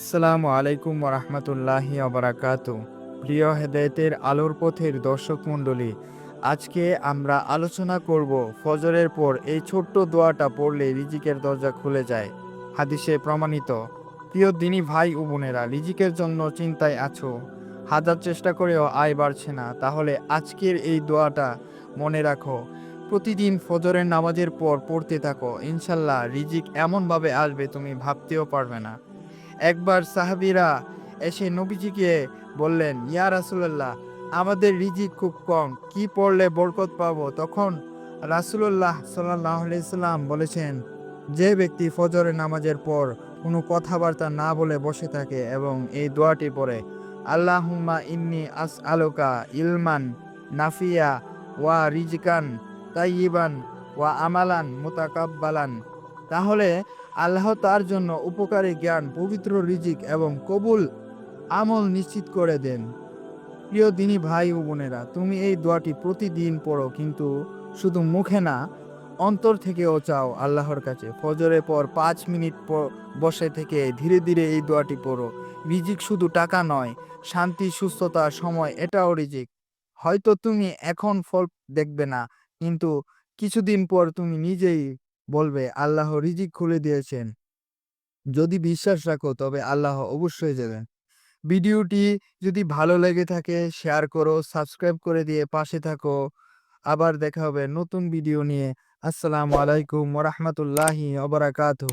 আসসালামু আলাইকুম রহমতুল্লাহি অবরাকাত প্রিয় হেদায়েতের আলোর পথের দর্শক মণ্ডলী, আজকে আমরা আলোচনা করব ফজরের পর এই ছোট্ট দোয়াটা পড়লে রিজিকের দরজা খুলে যায়। হাদিসে প্রমাণিত, প্রিয় দিনী ভাই ও বোনেরা, রিজিকের জন্য চিন্তায় আছো, হাজার চেষ্টা করেও আয় বাড়ছে না, তাহলে আজকের এই দোয়াটা মনে রাখো। প্রতিদিন ফজরের নামাজের পর পড়তে থাকো, ইনশাল্লাহ রিজিক এমনভাবে আসবে তুমি ভাবতেও পারবে না। একবার সাহাবিরা এসে নবীজিকে বললেন, ইয়া রাসুলাল্লাহ, আমাদের রিজিক খুব কম, কি পড়লে বরকত পাবো? তখন রাসুলুল্লাহ সাল্লাম বলেছেন, যে ব্যক্তি ফজরের নামাজের পর কোনো কথাবার্তা না বলে বসে থাকে এবং এই দোয়াটি পড়ে, আল্লাহুম্মা ইন্নি আস আলোকা ইলমান নাফিয়া ওয়া রিজকান তাইয়িবান ওয়া আমালান মুতাকাব্বালান। তাহলে আল্লাহ তার জন্য উপকারী জ্ঞান, পবিত্র রিজিক এবং কবুল আমল নিশ্চিত করে দেন। প্রিয় দিনী ভাই ও বোনেরা, তুমি এই দোয়াটি প্রতিদিন পড়ো, কিন্তু শুধু মুখে না, অন্তর থেকেও চাও আল্লাহর কাছে। ফজরের পর পাঁচ মিনিট বসে থেকে ধীরে ধীরে এই দোয়াটি পড়ো। রিজিক শুধু টাকা নয়, শান্তি, সুস্থতা, সময়, এটাও রিজিক। হয়তো তুমি এখন ফল দেখবে না, কিন্তু কিছুদিন পর তুমি নিজেই বলবে, আল্লাহ রিজিক খুলে দিয়েছেন। যদি বিশ্বাস রাখো, তবে আল্লাহ অবশ্যই দেবেন। ভিডিওটি যদি ভালো লেগে থাকে, শেয়ার করো, সাবস্ক্রাইব করে দিয়ে পাশে থাকো। আবার দেখা হবে নতুন ভিডিও নিয়ে। আসসালামু আলাইকুম ওরহমতুল্লাহি অবরাকাতুহ